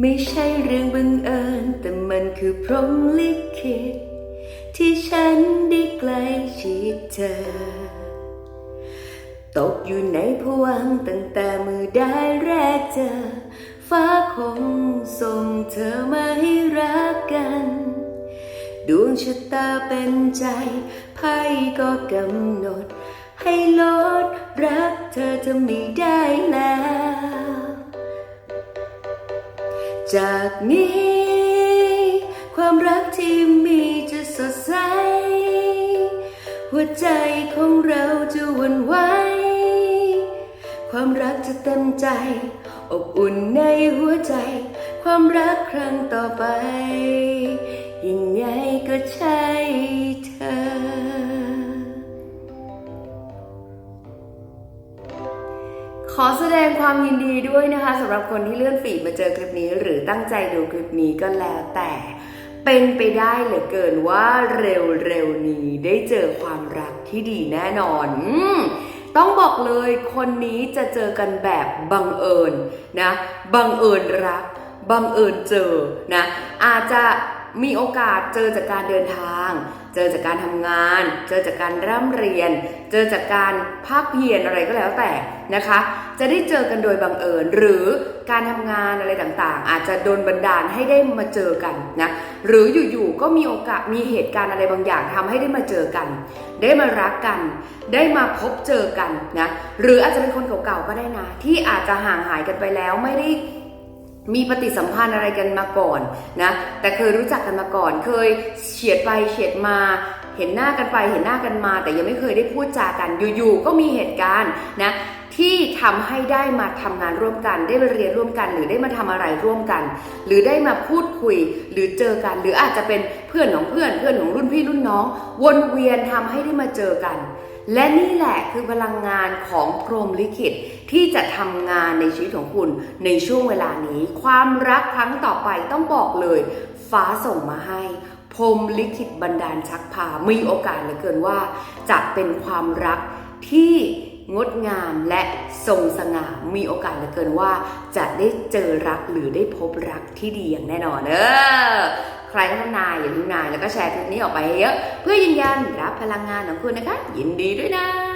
ไม่ใช่เรื่องบังเอิญ แต่มันคือพรหมลิขิตที่ฉันได้ใกล้ชิดเธอ ตกอยู่ในผวังตั้งแต่มือได้แรกเจอ ฟ้าคงส่งเธอมาให้รักกัน ดวงชะตาเป็นใจ ไพ่ก็กำหนด ให้ลดรักเธอจะไม่ได้แล้ว จากนี้ ความรักที่มีจะสดใส หัวใจของเราจะวันไหว ความรักจะเต็มใจ อบอุ่นในหัวใจ ความรักครั้งต่อไป ยังไงก็ใช่ ขอแสดงความยินดีด้วยนะคะสำหรับคนที่เลื่อนฟีดมาเจอคลิปนี้ หรือตั้งใจดูคลิปนี้ก็แล้วแต่เป็นไปได้เหลือเกินว่าเร็วๆนี้ได้เจอความรักที่ดีแน่นอนอต้องบอกเลยคนนี้จะเจอกันแบบบังเอิญนะ บังเอิญรัก บังเอิญเจอนะ อาจจะ มีโอกาสเจอจากการเดินทาง เจอจากการทำงาน เจอจากการร่ำเรียน เจอจากการภาคเพียรอะไรก็แล้วแต่นะคะ จะได้เจอกันโดยบังเอิญ หรือการทำงานอะไรต่างๆ อาจจะโดนบันดาลให้ได้มาเจอกันนะหรืออยู่ๆก็มีโอกาสมีเหตุการณ์อะไรบางอย่างทำให้ได้มาเจอกัน ได้มารักกัน ได้มาพบเจอกันนะหรืออาจจะเป็นคนเก่าๆก็ได้นะ ที่อาจจะห่างหายกันไปแล้วไม่ได้ มีปฏิสัมพันธ์อะไรกันมาก่อนนะแต่เคยรู้จักกันมาก่อน เคยเฉียดไปเฉียดมาเห็นหน้ากันไปเห็นหน้ากันมา แต่ยังไม่เคยได้พูดจากันอยู่ๆก็มีเหตุการณ์นะที่ทำให้ได้มาทำงานร่วมกัน ได้มาเรียนร่วมกัน หรือได้มาทำอะไรร่วมกัน หรือได้มาพูดคุย หรือเจอกัน หรืออาจจะเป็นเพื่อนของเพื่อนเพื่อนของรุ่นพี่รุ่นน้อง วนเวียนทำให้ได้มาเจอกัน และนี่แหละคือพลังงานของพรหมลิขิตที่จะทำงานในชีวิตของคุณในช่วงเวลานี้ ความรักครั้งต่อไปต้องบอกเลย ฟ้าส่งมาให้พรหมลิขิตบันดาลชักพามีโอกาสเหลือเกินว่า จะเป็นความรักที่ งดงามและทรงสง่ามีโอกาสเหลือเกินว่า จะได้เจอรักหรือได้พบรักที่ดีอย่างแน่นอนเออใครท่านนายอย่าลืมนายแล้วก็แชร์คลิปนี้ออกไปเยอะ เพื่อยืนยันรับพลังงานของคุณนะคะ ยินดีด้วยนะ